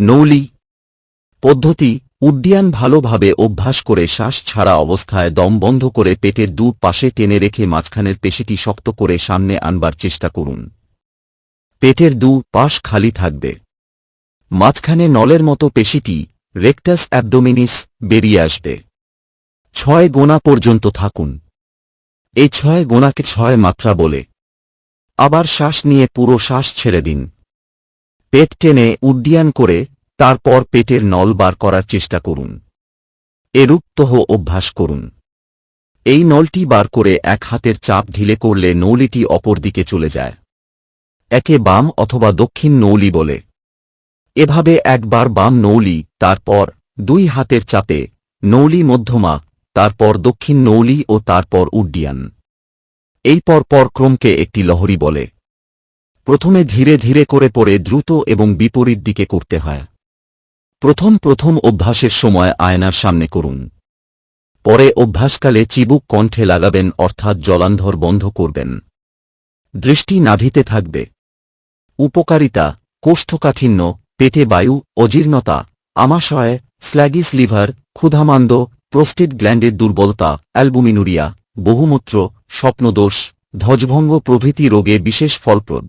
নৌলি পদ্ধতি উড্ডিয়ান ভালোভাবে অভ্যাস করে শ্বাস ছাড়া অবস্থায় দম বন্ধ করে পেটের দু পাশে টেনে রেখে মাঝখানের পেশিটি শক্ত করে সামনে আনবার চেষ্টা করুন। পেটের দু পাশ খালি থাকবে। মাঝখানে নলের মতো পেশিটি রেকটাস অ্যাবডোমিনিস বেরিয়ে আসবে। ছয় গোনা পর্যন্ত থাকুন। এই ছয় গোনাকে ছয় মাত্রা বলে। আবার শ্বাস নিয়ে পুরো শ্বাস ছেড়ে দিন। পেট টেনে উড্ডিয়ান করে তারপর পেটের নল বার করার চেষ্টা করুন। এরূপ তহ অভ্যাস করুন। এই নলটি বার করে এক হাতের চাপ ঢিলে করলে নৌলিটি অপর দিকে চলে যায়। একে বাম অথবা দক্ষিণ নৌলি বলে। এভাবে একবার বাম নৌলি, তারপর দুই হাতের চাপে নৌলি মধ্যমা, তারপর দক্ষিণ নৌলি ও তারপর উড্ডিয়ান। এই পর পর ক্রমকে একটি লহরী বলে। প্রথমে ধীরে ধীরে করে পড়ে দ্রুত এবং বিপরীত দিকে করতে হয়। প্রথম প্রথম অভ্যাসের সময় আয়নার সামনে করুন। পরে অভ্যাসকালে চিবুক কণ্ঠে লাগাবেন, অর্থাৎ জলান্ধর বন্ধ করবেন। দৃষ্টি নাভিতে থাকবে। উপকারিতা, কোষ্ঠকাঠিন্য, পেটে বায়ু, অজীর্ণতা, আমাশয়, স্ল্যাগিস লিভার, ক্ষুধামান্দ, প্রোস্টেট গ্ল্যান্ডের দুর্বলতা, অ্যালবুমিনুরিয়া, বহুমূত্র, স্বপ্নদোষ, ধ্বজভঙ্গ প্রভৃতি রোগে বিশেষ ফলপ্রদ।